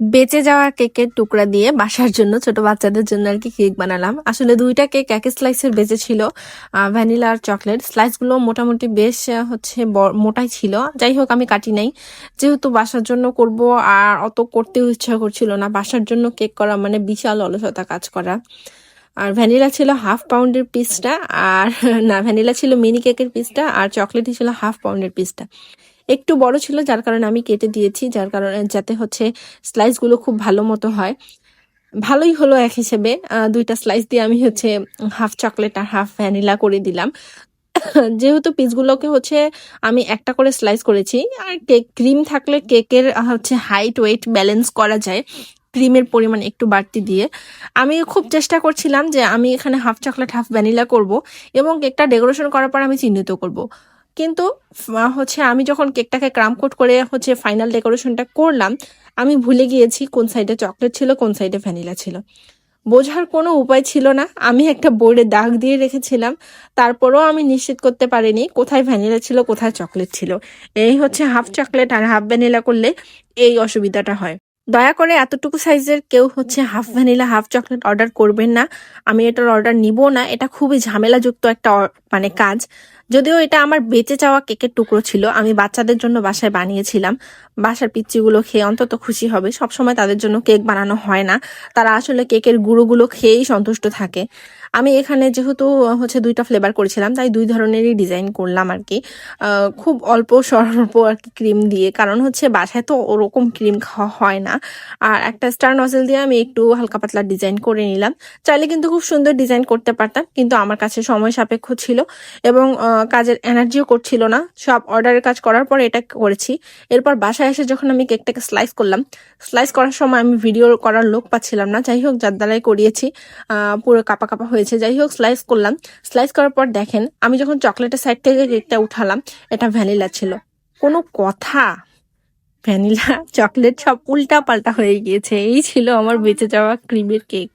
বেঁচে যাওয়া কেকের টুকরা দিয়ে বাসার জন্য, ছোট বাচ্চাদের জন্য আর কি কেক বানালাম। আসলে দুইটা কেক এক স্লাইসের বেঁচে ছিল ভ্যানিলা আর চকলেট স্লাইসগুলো মোটামুটি বেশ হচ্ছে মোটাই ছিল। যাই হোক, আমি কাটি নাই। যেহেতু বাসার জন্য করব, আর অত করতেও ইচ্ছা করছিল না, বাসার জন্য কেক করা মানে বিশাল অলসতা কাজ করা। আর ভ্যানিলা ছিল হাফ পাউন্ডের পিসটা আর, না ভ্যানিলা ছিল মিনি কেকের পিসটা আর চকলেটই ছিল হাফ পাউন্ডের পিসটা একটু বড় ছিল, যার কারণে আমি কেটে দিয়েছি, যার কারণে যাতে হচ্ছে স্লাইসগুলো খুব ভালো মতো হয়। ভালোই হলো এক হিসেবে দুইটা স্লাইস দিয়ে আমি হচ্ছে হাফ চকলেট আর হাফ ভ্যানিলা করে দিলাম। যেহেতু পিসগুলোকে হচ্ছে আমি একটা করে স্লাইস করেছি, আর কেক ক্রিম থাকলে কেকের হচ্ছে হাইট ওয়েট ব্যালেন্স করা যায় ক্রিমের পরিমাণ একটু বাড়তি দিয়ে। আমি খুব চেষ্টা করছিলাম যে আমি এখানে হাফ চকলেট হাফ ভ্যানিলা করব এবং কেকটা ডেকোরেশন করার পর আমি চিহ্নিত করব। কিন্তু হচ্ছে আমি যখন কেকটাকে ক্রাম কোট করে হচ্ছে ফাইনাল ডেকোরেশনটা করলাম, আমি ভুলে গিয়েছি কোন সাইডে চকলেট ছিল, কোন সাইডে ভ্যানিলা ছিল। বোঝার কোনো উপায় ছিল না। আমি একটা বোর্ডে দাগ দিয়ে রেখেছিলাম। তারপরেও আমি নিশ্চিত করতে পারিনি কোথায় ভ্যানিলা ছিল, কোথায় চকলেট ছিল। এই হচ্ছে হাফ চকলেট আর হাফ ভ্যানিলা করলে এই অসুবিধাটা হয়। দয়া করে এতটুকু সাইজের কেউ হচ্ছে half vanilla, half chocolate order করবেন না। আমি এটার অর্ডার নিব না। এটা খুবই ঝামেলাযুক্ত একটা মানে কাজ। যদিও এটা আমার বেঁচে যাওয়া কেকের টুকরো ছিল, আমি বাচ্চাদের জন্য বাসায় বানিয়েছিলাম। বাসার পিচ্চিগুলো খেয়ে অন্তত খুশি হবে। সবসময় তাদের জন্য কেক বানানো হয় না। তারা আসলে কেকের গুঁড়োগুলো খেয়েই সন্তুষ্ট থাকে। আমি এখানে যেহেতু হচ্ছে দুইটা ফ্লেভার করেছিলাম, তাই দুই ধরনেরই ডিজাইন করলাম আর কি। খুব অল্প, স্বল্প আর কি ক্রিম দিয়ে। কারণ হচ্ছে বাসায় তো ওরকম ক্রিম খাওয়া হয় না। আর একটা স্টার নজেল দিয়ে আমি একটু হালকা পাতলা ডিজাইন করে নিলাম। চাইলে কিন্তু খুব সুন্দর ডিজাইন করতে পারতাম, কিন্তু আমার কাছে সময় সাপেক্ষ ছিল এবং কাজের এনার্জিও করছিল না। সব অর্ডারের কাজ করার পর এটা করেছি। এরপর বাসায় এসে যখন আমি কেকটাকে স্লাইস করলাম স্লাইস করার সময় আমি ভিডিও করার লোক পাচ্ছিলাম না। যাই হোক যার দ্বারাই করিয়েছি পুরো কাপা কাপা হয়েছে। যাই হোক স্লাইস করলাম। স্লাইস করার পর দেখেন, আমি যখন চকলেটের সাইড থেকে কেকটা উঠালাম, এটা ভ্যানিলা ছিল। কোনো কথা ভ্যানিলা চকলেট সব উল্টা পাল্টা হয়ে গিয়েছে। এই ছিল আমার বেঁচে যাওয়া ক্রিমের কেক।